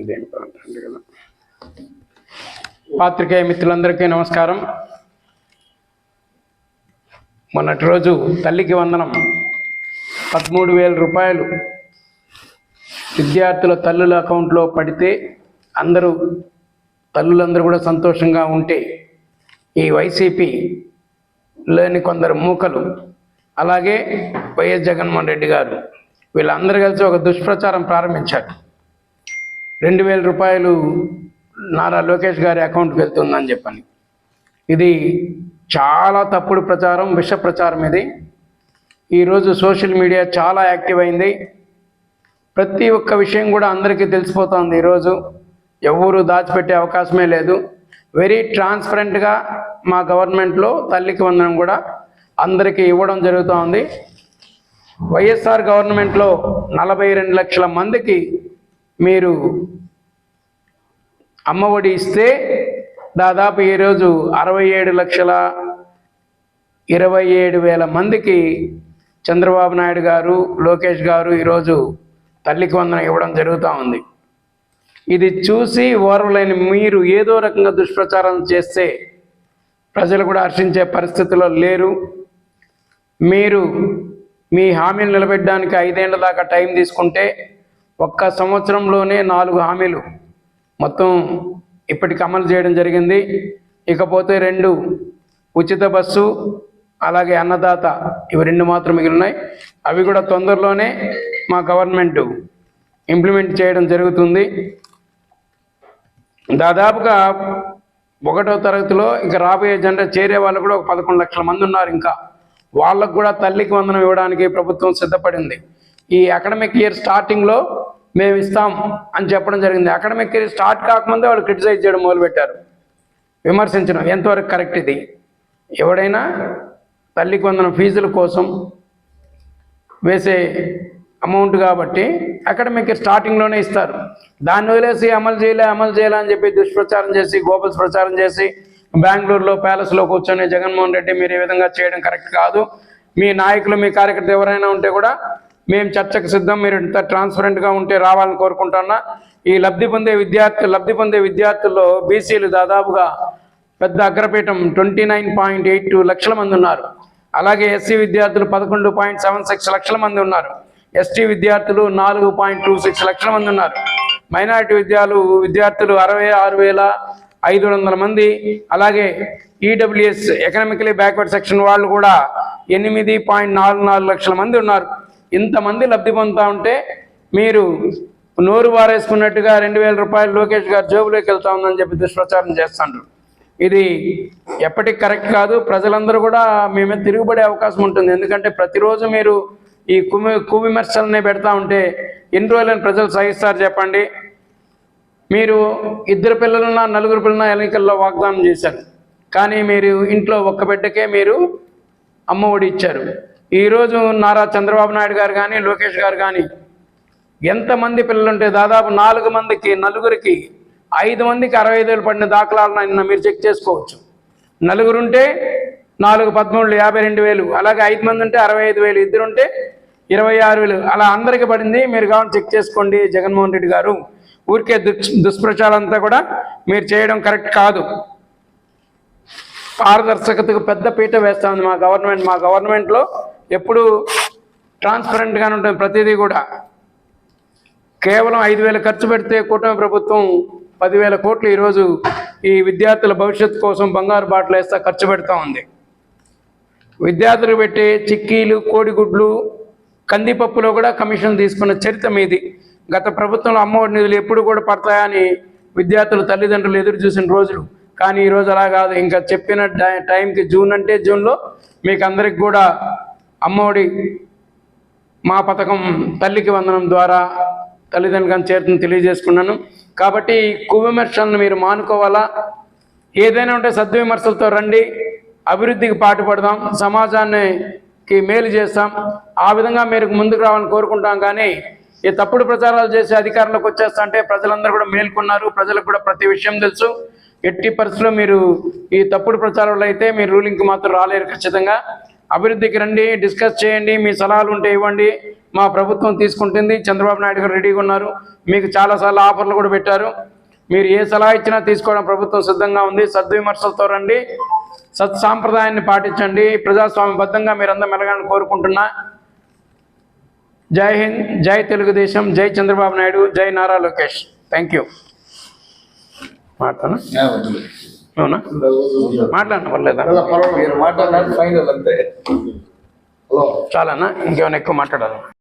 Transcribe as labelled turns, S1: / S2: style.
S1: ఇదేం ప్రాంతం కదా. పాత్రికేయ మిత్రులందరికీ నమస్కారం. మొన్నటి రోజు తల్లికి వందనం. పదమూడు వేల రూపాయలు విద్యార్థుల తల్లుల అకౌంట్లో పడితే అందరూ తల్లులందరూ కూడా సంతోషంగా ఉంటే ఈ వైసీపీ లేని కొందరు మూకలు అలాగే వైఎస్ జగన్మోహన్ రెడ్డి గారు వీళ్ళందరూ కలిసి ఒక దుష్ప్రచారం ప్రారంభించారు. రెండు వేల రూపాయలు నారా లోకేష్ గారి అకౌంట్కి వెళ్తుందని చెప్పని. ఇది చాలా తప్పుడు ప్రచారం విష ప్రచారం ఇది. ఈరోజు సోషల్ మీడియా చాలా యాక్టివ్ అయింది. ప్రతి ఒక్క విషయం కూడా అందరికీ తెలిసిపోతుంది ఈరోజు. ఎవరు దాచిపెట్టే అవకాశమే లేదు. వెరీ ట్రాన్స్పరెంట్గా మా గవర్నమెంట్లో తల్లికి వందనం కూడా అందరికీ ఇవ్వడం జరుగుతుంది. వైఎస్ఆర్ గవర్నమెంట్లో నలభై రెండు లక్షల మందికి మీరు అమ్మఒడి ఇస్తే దాదాపు ఈరోజు అరవై ఏడు లక్షల ఇరవై ఏడు వేల మందికి చంద్రబాబు నాయుడు గారు లోకేష్ గారు ఈరోజు తల్లికి వందన ఇవ్వడం జరుగుతూ ఉంది. ఇది చూసి ఓర్వలేని మీరు ఏదో రకంగా దుష్ప్రచారం చేస్తే ప్రజలు కూడా హర్షించే పరిస్థితిలో లేరు. మీరు మీ హామీలు నిలబెట్టడానికి ఐదేళ్ళ దాకా టైం తీసుకుంటే ఒక్క సంవత్సరంలోనే నాలుగు హామీలు మొత్తం ఇప్పటికి అమలు చేయడం జరిగింది. ఇకపోతే రెండు ఉచిత బస్సు అలాగే అన్నదాత ఇవి రెండు మాత్రం మిగిలినాయి అవి కూడా తొందరలోనే మా గవర్నమెంట్ ఇంప్లిమెంట్ చేయడం జరుగుతుంది. దాదాపుగా ఒకటో తరగతిలో ఇంకా రాబోయే జనరే చేరే వాళ్ళు కూడా ఒక పదకొండు లక్షల మంది ఉన్నారు ఇంకా. వాళ్ళకు కూడా తల్లికి వందనం ఇవ్వడానికి ప్రభుత్వం సిద్ధపడింది. ఈ అకాడమిక్ ఇయర్ స్టార్టింగ్లో మేము ఇస్తాం అని చెప్పడం జరిగింది. అకాడమిక్ కెరీర్ స్టార్ట్ కాకముందే వాళ్ళు క్రిటిసైజ్ చేయడం మొదలుపెట్టారు. విమర్శించడం ఎంతవరకు కరెక్ట్ ఇది? ఎవడైనా తల్లికి వందన ఫీజుల కోసం వేసే అమౌంట్ కాబట్టి అకాడమిక్ స్టార్టింగ్లోనే ఇస్తారు. దాన్ని వదిలేసి అమలు చేయలే అమలు చేయలే అని చెప్పి దుష్ప్రచారం చేసి గోపల్స్ ప్రచారం చేసి బెంగళూరులో ప్యాలెస్లో కూర్చొని జగన్మోహన్ రెడ్డి మీరు ఈ విధంగా చేయడం కరెక్ట్ కాదు. మీ నాయకులు మీ కార్యకర్త ఎవరైనా ఉంటే కూడా మేము చర్చకు సిద్ధం మీరు ఇంత ట్రాన్స్పరెంట్గా ఉంటే రావాలని కోరుకుంటున్నా. ఈ లబ్ధి పొందే విద్యార్థి లబ్ధి పొందే విద్యార్థుల్లో బీసీలు దాదాపుగా పెద్ద అగ్రపీఠం twenty nine point eight two లక్షల మంది ఉన్నారు. అలాగే ఎస్సీ విద్యార్థులు పదకొండు పాయింట్ సెవెన్ సిక్స్ లక్షల మంది ఉన్నారు. ఎస్టీ విద్యార్థులు నాలుగు పాయింట్ టూ సిక్స్ లక్షల మంది ఉన్నారు. మైనారిటీ విద్యాలు విద్యార్థులు అరవై ఆరు వేల ఐదు వందల మంది. అలాగే ఈడబ్ల్యూఎస్ ఎకనామికలీ బ్యాక్వర్డ్ సెక్షన్ వాళ్ళు కూడా ఎనిమిది పాయింట్ నాలుగు నాలుగు లక్షల మంది ఉన్నారు. ఇంతమంది లబ్ధి పొందుతా ఉంటే మీరు నోరు వారేసుకున్నట్టుగా రెండు వేల రూపాయలు లోకేష్ గారు జోబులోకి వెళ్తా ఉందని చెప్పి దుష్ప్రచారం చేస్తుండ్రు. ఇది ఎప్పటికి కరెక్ట్ కాదు. ప్రజలందరూ కూడా మేమే తిరుగుబడే అవకాశం ఉంటుంది. ఎందుకంటే ప్రతిరోజు మీరు ఈ కుమి కువిమర్శలనే పెడతా ఉంటే ఎన్ని రోజులను ప్రజలు సహిస్తారు చెప్పండి. మీరు ఇద్దరు పిల్లలున్న నలుగురు పిల్లల ఎన్నికల్లో వాగ్దానం చేశారు. కానీ మీరు ఇంట్లో ఒక్క బిడ్డకే మీరు అమ్మ ఒడి ఇచ్చారు. ఈరోజు నారా చంద్రబాబు నాయుడు గారు కానీ లోకేష్ గారు కానీ ఎంతమంది పిల్లలుంటే దాదాపు నాలుగు మందికి నలుగురికి ఐదు మందికి అరవై ఐదు వేలు పడిన దాఖలాలను నిన్న మీరు చెక్ చేసుకోవచ్చు. నలుగురుంటే నాలుగు పదమూడు యాభై రెండు వేలు అలాగే ఐదు మంది ఉంటే అరవై ఐదు వేలు ఇద్దరుంటే ఇరవై ఆరు వేలు అలా అందరికీ పడింది. మీరు కావాలని చెక్ చేసుకోండి జగన్మోహన్ రెడ్డి గారు. ఊరికే దుష్ దుష్ప్రచారం అంతా కూడా మీరు చేయడం కరెక్ట్ కాదు. పారదర్శకతకు పెద్ద పీట వేస్తుంది మా గవర్నమెంట్. మా గవర్నమెంట్లో ఎప్పుడు ట్రాన్స్పరెంట్గానే ఉంటుంది. ప్రతిదీ కూడా. కేవలం ఐదు వేల ఖర్చు పెడితే కూటమి ప్రభుత్వం పదివేల కోట్లు ఈరోజు ఈ విద్యార్థుల భవిష్యత్తు కోసం బంగారు బాటలు వేస్తా ఖర్చు పెడతా ఉంది. విద్యార్థులు పెట్టే చిక్కీలు కోడిగుడ్లు కందిపప్పులో కూడా కమిషన్ తీసుకున్న చరిత్ర మీది. గత ప్రభుత్వంలో అమ్మఒడి నిధులు ఎప్పుడు కూడా పడతాయని విద్యార్థుల తల్లిదండ్రులు ఎదురు చూసిన రోజులు. కానీ ఈరోజు అలా కాదు. ఇంకా చెప్పిన టై- టైంకి జూన్ అంటే జూన్లో మీకు అందరికి కూడా అమ్మఒడి మా పథకం తల్లికి వందనం ద్వారా తల్లిదండ్రులను చేరుతుంది తెలియజేసుకున్నాను. కాబట్టి కువిమర్శలను మీరు మానుకోవాలా? ఏదైనా ఉంటే సద్విమర్శలతో రండి. అభివృద్ధికి పాటుపడదాం సమాజానికి మేలు చేస్తాం. ఆ విధంగా మీరు ముందుకు రావాలని కోరుకుంటాం. కానీ ఈ తప్పుడు ప్రచారాలు చేసి అధికారంలోకి వచ్చేస్తా అంటే ప్రజలందరూ కూడా మేల్కొన్నారు. ప్రజలకు కూడా ప్రతి విషయం తెలుసు. ఎట్టి పరిస్థితుల్లో మీరు ఈ తప్పుడు ప్రచారాలు అయితే మీరు రూలింగ్కి మాత్రం రాలేరు ఖచ్చితంగా. అభివృద్ధికి రండి డిస్కస్ చేయండి మీ సలహాలు ఉంటే ఇవ్వండి. మా ప్రభుత్వం తీసుకుంటుంది చంద్రబాబు నాయుడు గారు రెడీగా ఉన్నారు. మీకు చాలాసార్లు ఆఫర్లు కూడా పెట్టారు. మీరు ఏ సలహా ఇచ్చినా తీసుకోవడం ప్రభుత్వం సిద్ధంగా ఉంది. సద్విమర్శలతో రండి. సత్సాంప్రదాయాన్ని పాటించండి. ప్రజాస్వామ్యబద్ధంగా మీరందరూ మెలగాలని కోరుకుంటున్నా. జై హింద్ జై తెలుగుదేశం జై చంద్రబాబు నాయుడు జై నారా లోకేష్. థ్యాంక్ యూ మాట్లాడు అవునా? మాట్లాడను? పర్లేదా?
S2: మీరు మాట్లాడాలి ఫైనల్ అంతే. హలో.
S1: చాలానా? ఇంకేమైనా ఎక్కువ మాట్లాడాలి?